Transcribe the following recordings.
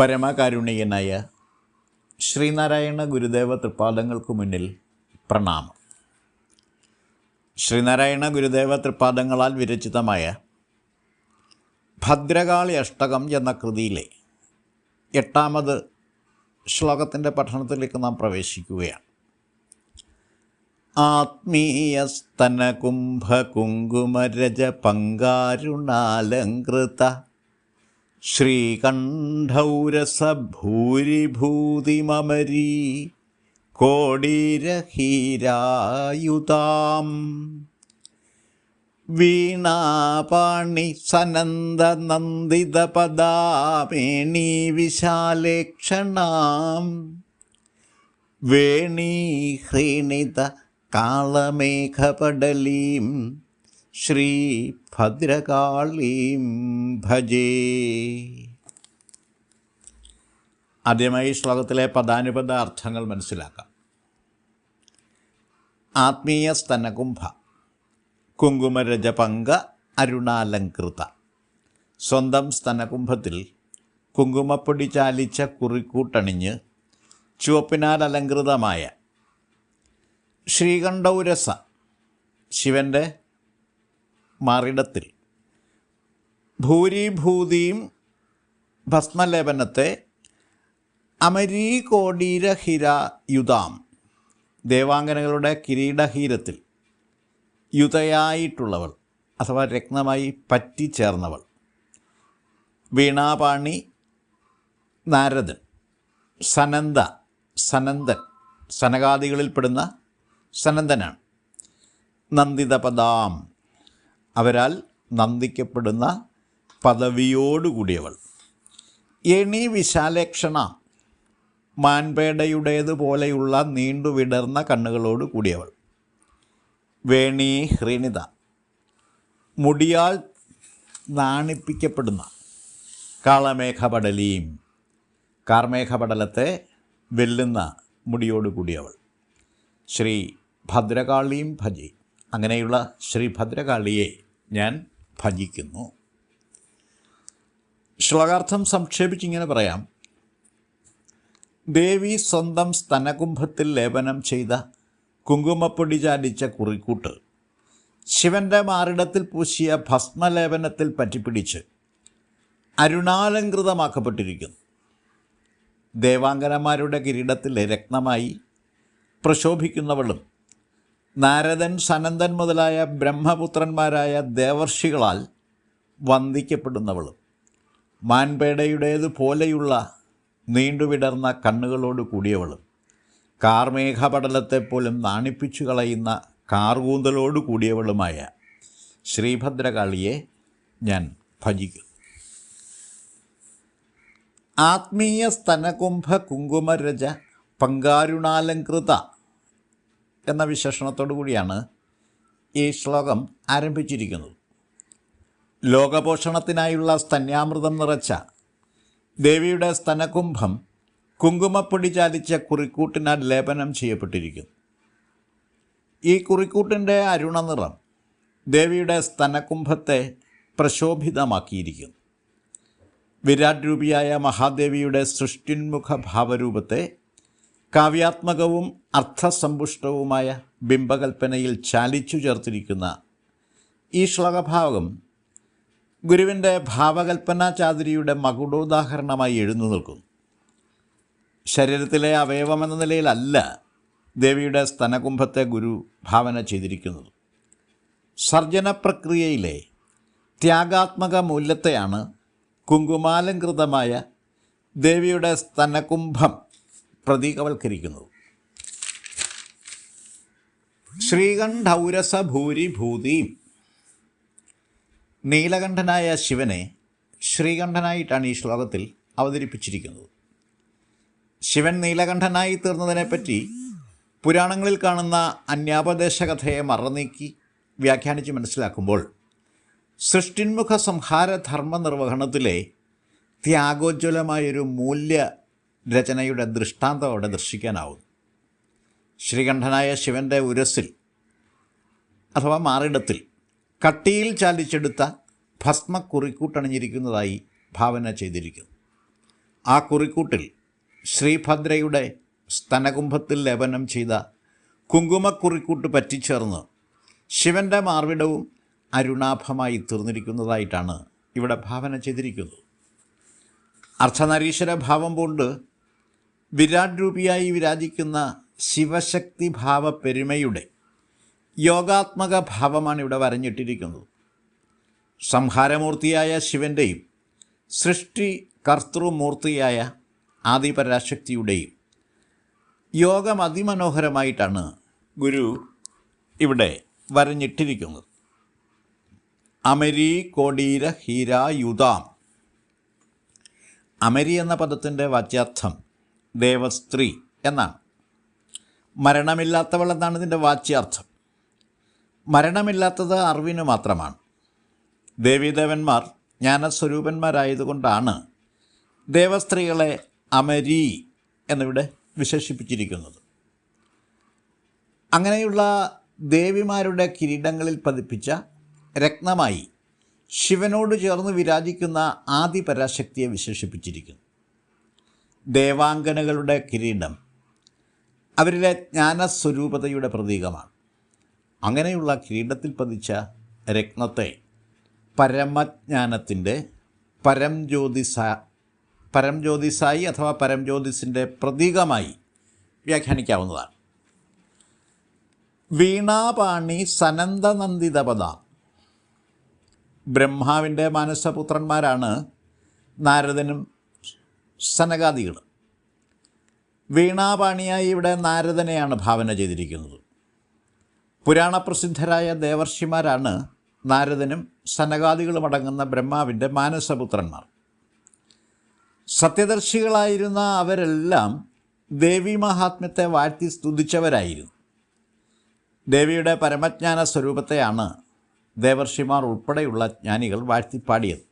പരമകാരുണികനായ ശ്രീനാരായണ ഗുരുദേവ തൃപ്പാദങ്ങൾക്ക് മുന്നിൽ പ്രണാമം. ശ്രീനാരായണ ഗുരുദേവ തൃപ്പാദങ്ങളാൽ വിരചിതമായ ഭദ്രകാളി അഷ്ടകം എന്ന കൃതിയിലെ എട്ടാമത് ശ്ലോകത്തിന്റെ പഠനത്തിലേക്ക് നാം പ്രവേശിക്കുകയാണ്. ആത്മീയസ്തനകുംഭകുങ്കുമരജ പങ്കാരുണാലങ്കൃത ശ്രീകണ്ഠൗരസഭൂരിഭൂതിമമരീ കോടിരഹീരായുതാം. വീണാപാണി സനന്ദ നന്ദിത പദാമേണി വിശാലേക്ഷണാം വേണീഹ്രീണിത കാളമേഘപടലീം ശ്രീഭദ്രകാളീം ഭജേ. ആദ്യമായി ശ്ലോകത്തിലെ പദാനുപദ അർത്ഥങ്ങൾ മനസ്സിലാക്കാം. ആത്മീയ സ്തനകുംഭ കുങ്കുമരജപങ്ക അരുണാലങ്കൃത സ്വന്തം സ്തനകുംഭത്തിൽ കുങ്കുമപ്പൊടി ചാലിച്ച കുറിക്കൂട്ടണിഞ്ഞ് ചുവപ്പിനാൽ അലങ്കൃതമായ ശ്രീകണ്ഠൗരസ ശിവന്റെ മാറിടത്തിൽ. ഭൂരിഭൂതിയും ഭസ്മലേപനത്തെ അമരീകോടീരഹിര യുതാം ദേവാംഗനകളുടെ കിരീടഹീരത്തിൽ യുതയായിട്ടുള്ളവൾ അഥവാ രത്നമായി പറ്റിച്ചേർന്നവൾ. വീണാപാണി നാരദൻ സനന്ദ സനന്ദൻ സനകാദികളിൽപ്പെടുന്ന സനന്ദനാണ്. നന്ദിതപദാം. അവരാൽ നന്ദിക്കപ്പെടുന്ന പദവിയോടുകൂടിയവൾ. എണി വിശാലേക്ഷണ മാൻപേടയുടേതുപോലെയുള്ള നീണ്ടുവിടർന്ന കണ്ണുകളോട് കൂടിയവൾ. വേണി ഹ്രീണിത മുടിയാൽ നാണിപ്പിക്കപ്പെടുന്ന കാളമേഘപടലിയും കാർമേഘപടലത്തെ വെല്ലുന്ന മുടിയോട് കൂടിയവൾ ശ്രീ ഭദ്രകാളിയും ഭജി. അങ്ങനെയുള്ള ശ്രീ ഭദ്രകാളിയെ ഞാൻ ഭജിക്കുന്നു. ശ്ലോകാർത്ഥം സംക്ഷേപിച്ചിങ്ങനെ പറയാം. ദേവി സ്വന്തം സ്തനകുംഭത്തിൽ ലേപനം ചെയ്ത കുങ്കുമപ്പൊടി ചാലിച്ച കുറിക്കൂട്ട് ശിവന്റെ മാറിടത്തിൽ പൂശിയ ഭസ്മലേപനത്തിൽ പറ്റിപ്പിടിച്ച് അരുണാലങ്കൃതമാക്കപ്പെട്ടിരിക്കുന്നു ദേവാംഗനമാരുടെ കിരീടത്തിലെ രക്തമായി പ്രശോഭിക്കുന്നവളും നാരദൻ സനന്ദൻ മുതലായ ബ്രഹ്മപുത്രന്മാരായ ദേവർഷികളാൽ വന്ദിക്കപ്പെടുന്നവളും മാൻപേടയുടേതുപോലെയുള്ള നീണ്ടുവിടർന്ന കണ്ണുകളോട് കൂടിയവളും കാർമേഘപടലത്തെപ്പോലും നാണിപ്പിച്ചു കളയുന്ന കാർകൂന്തലോട് കൂടിയവളുമായ ശ്രീഭദ്രകാളിയെ ഞാൻ ഭജിക്കുന്നു ആത്മീയ സ്തനകുംഭ കുങ്കുമരജ പങ്കാരുണാലങ്കൃത എന്ന വിശേഷണത്തോടു കൂടിയാണ് ഈ ശ്ലോകം ആരംഭിച്ചിരിക്കുന്നത്. ലോകപോഷണത്തിനായുള്ള സ്തന്യാമൃതം നിറച്ച ദേവിയുടെ സ്തനകുംഭം കുങ്കുമപ്പൊടി ചാലിച്ച കുറിക്കൂട്ടിനാൽ ലേപനം ചെയ്യപ്പെട്ടിരിക്കുന്നു. ഈ കുറിക്കൂട്ടിന്റെ അരുണനിറം ദേവിയുടെ സ്തനകുംഭത്തെ പ്രശോഭിതമാക്കിയിരിക്കുന്നു. വിരാട് രൂപിയായ മഹാദേവിയുടെ സൃഷ്ടിന്മുഖ ഭാവരൂപത്തെ കാവ്യാത്മകവും അർത്ഥസമ്പുഷ്ടവുമായ ബിംബകൽപ്പനയിൽ ചാലിച്ചു ചേർത്തിരിക്കുന്ന ഈ ശ്ലോകഭാവം ഗുരുവിന്റെ ഭാവകൽപ്പന ചാതുരിയുടെ മകുടോദാഹരണമായി എഴുന്നു നിൽക്കുന്നു ശരീരത്തിലെ അവയവമെന്ന നിലയിലല്ല ദേവിയുടെ സ്തനകുംഭത്തെ ഗുരു ഭാവന ചെയ്തിരിക്കുന്നത്. സർജന പ്രക്രിയയിലെ ത്യാഗാത്മക മൂല്യത്തെയാണ് കുങ്കുമാലംകൃതമായ ദേവിയുടെ സ്തനകുംഭം പ്രതീകവൽക്കരിക്കുന്നത്. ശ്രീകണ്ഠൗരസ ഭൂതി നീലകണ്ഠനായ ശിവനെ ശ്രീകണ്ഠനായിട്ടാണ് ഈ ശ്ലോകത്തിൽ അവതരിപ്പിച്ചിരിക്കുന്നത്. ശിവൻ നീലകണ്ഠനായി തീർന്നതിനെപ്പറ്റി പുരാണങ്ങളിൽ കാണുന്ന അന്യാപദേശ കഥയെ മറന്നീക്കി വ്യാഖ്യാനിച്ച് മനസ്സിലാക്കുമ്പോൾ സൃഷ്ടിന്മുഖ സംഹാര ധർമ്മ നിർവഹണത്തിലെ ത്യാഗോജ്വലമായൊരു മൂല്യ രചനയുടെ ദൃഷ്ടാന്തം അവിടെ ദർശിക്കാനാവും ശ്രീകണ്ഠനായ ശിവന്റെ ഉരസിൽ അഥവാ മാറിടത്തിൽ കട്ടിയിൽ ചാലിച്ചെടുത്ത ഭസ്മ കുറിക്കൂട്ടണിഞ്ഞിരിക്കുന്നതായി ഭാവന ചെയ്തിരിക്കുന്നു. ആ കുറിക്കൂട്ടിൽ ശ്രീഭദ്രയുടെ സ്തനകുംഭത്തിൽ ലേപനം ചെയ്ത കുങ്കുമക്കുറിക്കൂട്ട് പറ്റിച്ചേർന്ന് ശിവന്റെ മാർവിടവും അരുണാഭമായി തീർന്നിരിക്കുന്നതായിട്ടാണ് ഇവിടെ ഭാവന ചെയ്തിരിക്കുന്നത്. അർദ്ധനരീശ്വര ഭാവം കൊണ്ട് വിരാട് രൂപിയായി വിരാജിക്കുന്ന ശിവശക്തി ഭാവ പെരുമയുടെ യോഗാത്മക ഭാവമാണ് ഇവിടെ വരഞ്ഞിട്ടിരിക്കുന്നത്. സംഹാരമൂർത്തിയായ ശിവന്റെയും സൃഷ്ടി കർത്തൃമൂർത്തിയായ ആദിപരാശക്തിയുടെയും യോഗം അതിമനോഹരമായിട്ടാണ് ഗുരു ഇവിടെ വരഞ്ഞിട്ടിരിക്കുന്നത്. അമരി കോടീര ഹീര അമരി എന്ന പദത്തിന്റെ വാച്യാർത്ഥം ദേവസ്ത്രീ എന്നാണ്. മരണമില്ലാത്തവൾ എന്നാണ് ഇതിന്റെ വാച്യാർത്ഥം. മരണമില്ലാത്തത് അറിവിന് മാത്രമാണ്. ദേവീദേവന്മാർ ജ്ഞാനസ്വരൂപന്മാരായതുകൊണ്ടാണ് ദേവസ്ത്രീകളെ അമരി എന്നിവിടെ വിശേഷിപ്പിച്ചിരിക്കുന്നത്. അങ്ങനെയുള്ള ദേവിമാരുടെ കിരീടങ്ങളിൽ പതിപ്പിച്ച രത്നമായി ശിവനോട് ചേർന്ന് വിരാജിക്കുന്ന ആദിപരാശക്തിയെ വിശേഷിപ്പിച്ചിരിക്കുന്നു. ദേവാംഗനകളുടെ കിരീടം അവരിലെ ജ്ഞാനസ്വരൂപതയുടെ പ്രതീകമാണ്. അങ്ങനെയുള്ള കിരീടത്തിൽ പതിച്ച രത്നത്തെ പരമജ്ഞാനത്തിന്റെ പരംജ്യോതിസ പരംജ്യോതിസായി അഥവാ പരംജ്യോതിസിന്റെ പ്രതീകമായി വ്യാഖ്യാനിക്കാവുന്നതാണ്. വീണാപാണി സനന്ദനന്ദിതപദ. ബ്രഹ്മാവിന്റെ മാനസപുത്രന്മാരാണ് നാരദനും സനകാദികളും വീണാപാണിയായി ഇവിടെ നാരദനെയാണ് ഭാവന ചെയ്തിരിക്കുന്നത്. പുരാണപ്രസിദ്ധരായ ദേവർഷിമാരാണ് നാരദനും സനകാദികളും അടങ്ങുന്ന ബ്രഹ്മാവിന്റെ മാനസപുത്രന്മാർ. സത്യദർശികളായിരുന്ന അവരെല്ലാം ദേവി മഹാത്മ്യത്തെ വാഴ്ത്തി സ്തുതിച്ചവരായിരുന്നു. ദേവിയുടെ പരമജ്ഞാന സ്വരൂപത്തെയാണ് ദേവർഷിമാർ ഉൾപ്പെടെയുള്ള ജ്ഞാനികൾ വാഴ്ത്തിപ്പാടിയത്.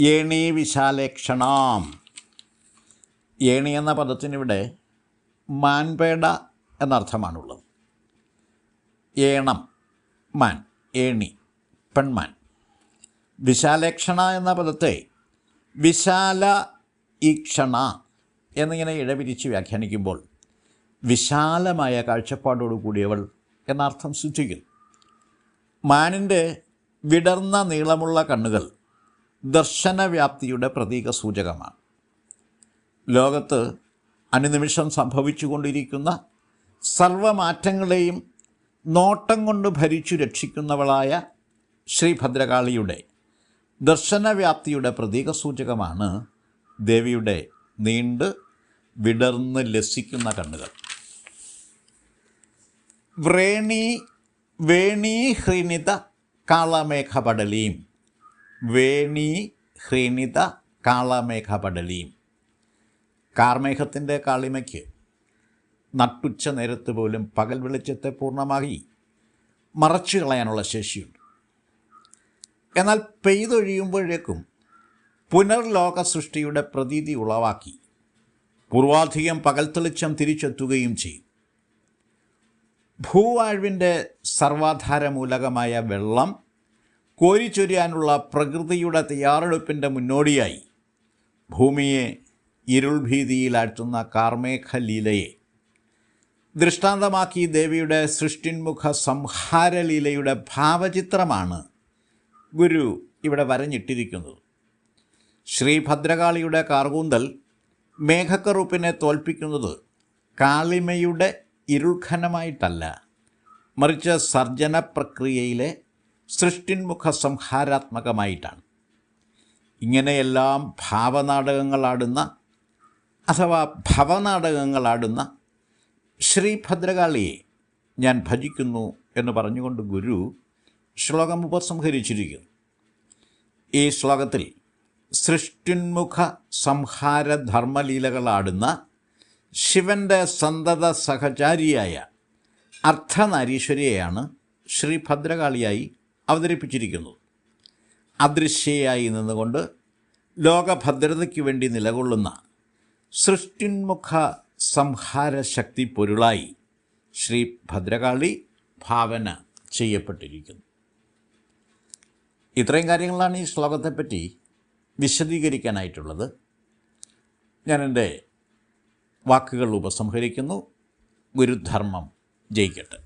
ഏണി വിശാലേക്ഷണാം. ഏണി എന്ന പദത്തിനിവിടെ മാൻപേട എന്നർത്ഥമാണുള്ളത്. ഏണം മാൻ ഏണി പെൺമാൻ. വിശാലേക്ഷണ എന്ന പദത്തെ വിശാല ഈക്ഷണ എന്നിങ്ങനെ ഇഴപിരിച്ച് വ്യാഖ്യാനിക്കുമ്പോൾ വിശാലമായ കാഴ്ചപ്പാടോടു കൂടിയവൾ എന്നർത്ഥം സിദ്ധിക്കുന്നു മാനിന്റെ വിടർന്ന നീളമുള്ള കണ്ണുകൾ ദർശനവ്യാപ്തിയുടെ പ്രതീക സൂചകമാണ് ലോകത്ത് അനുനിമിഷം സംഭവിച്ചുകൊണ്ടിരിക്കുന്ന സർവമാറ്റങ്ങളെയും നോട്ടം കൊണ്ട് ഭരിച്ചു രക്ഷിക്കുന്നവളായ ശ്രീഭദ്രകാളിയുടെ ദർശനവ്യാപ്തിയുടെ പ്രതീക സൂചകമാണ് ദേവിയുടെ നീണ്ട് വിടർന്ന് ലസിക്കുന്ന കണ്ണുകൾ. വ്രേണി വേണി ഹ്രീണിത കാളമേഘപടലീം വേണി ഹ്രീണിത കാളമേഘപടലീം. കാർമേഘത്തിന്റെ കാളിമയ്ക്ക് നട്ടുച്ച നേരത്ത് പോലും പകൽ വെളിച്ചത്തെ പൂർണമായി മറച്ചു കളയാനുള്ള ശേഷിയുണ്ട്. എന്നാൽ പെയ്തൊഴിയുമ്പോഴേക്കും പുനർലോക സൃഷ്ടിയുടെ പ്രതീതി ഉളവാക്കി. പൂർവാധികം പകൽ തെളിച്ചം തിരിച്ചെത്തുകയും ചെയ്യും. ഭൂവാഴ്വിന്റെ സർവാധാരമൂലകമായ വെള്ളം കോരിച്ചൊരിയാനുള്ള പ്രകൃതിയുടെ തയ്യാറെടുപ്പിന്റെ മുന്നോടിയായി ഭൂമിയെ ഇരുൾഭീതിയിലാഴ്ത്തുന്ന കാർമേഘലീലയെ ദൃഷ്ടാന്തമാക്കി ദേവിയുടെ സൃഷ്ടിന്മുഖ സംഹാരലീലയുടെ ഭാവചിത്രമാണ് ഗുരു ഇവിടെ വരഞ്ഞിട്ടിരിക്കുന്നത്. ശ്രീഭദ്രകാളിയുടെ കാർകൂന്തൽ മേഘക്കറുപ്പിനെ തോൽപ്പിക്കുന്നത് കാളിമയുടെ ഇരുൾഖനമായിട്ടല്ല മറിച്ച് സർജന പ്രക്രിയയിലെ സൃഷ്ടിന്മുഖ സംഹാരാത്മകമായിട്ടാണ് ഇങ്ങനെയെല്ലാം ഭാവനാടകങ്ങളാടുന്ന അഥവാ ഭവനാടകങ്ങളാടുന്ന ശ്രീഭദ്രകാളിയെ ഞാൻ ഭജിക്കുന്നു എന്ന് പറഞ്ഞുകൊണ്ട് ഗുരു ശ്ലോകം ഉപസംഹരിച്ചിരിക്കുന്നു. ഈ ശ്ലോകത്തിൽ സൃഷ്ടിന്മുഖ സംഹാരധർമ്മലീലകളാടുന്ന ശിവന്റെ സന്തത സഹചാരിയായ അർത്ഥനാരീശ്വരിയെയാണ് ശ്രീ ഭദ്രകാളിയായി അവതരിപ്പിച്ചിരിക്കുന്നത് അദൃശ്യയായി നിന്നുകൊണ്ട് ലോകഭദ്രതയ്ക്ക് വേണ്ടി നിലകൊള്ളുന്ന സൃഷ്ടിന്മുഖ സംഹാര ശക്തി പൊരുളായി ശ്രീ ഭദ്രകാളി ഭാവന ചെയ്യപ്പെട്ടിരിക്കുന്നു. ഇത്രയും കാര്യങ്ങളാണ് ഈ ശ്ലോകത്തെപ്പറ്റി വിശദീകരിക്കാനായിട്ടുള്ളത്. ഞാൻ എന്റെ വാക്കുകൾ ഉപസംഹരിക്കുന്നു. ഗുരുധർമ്മം ജയിക്കട്ടെ.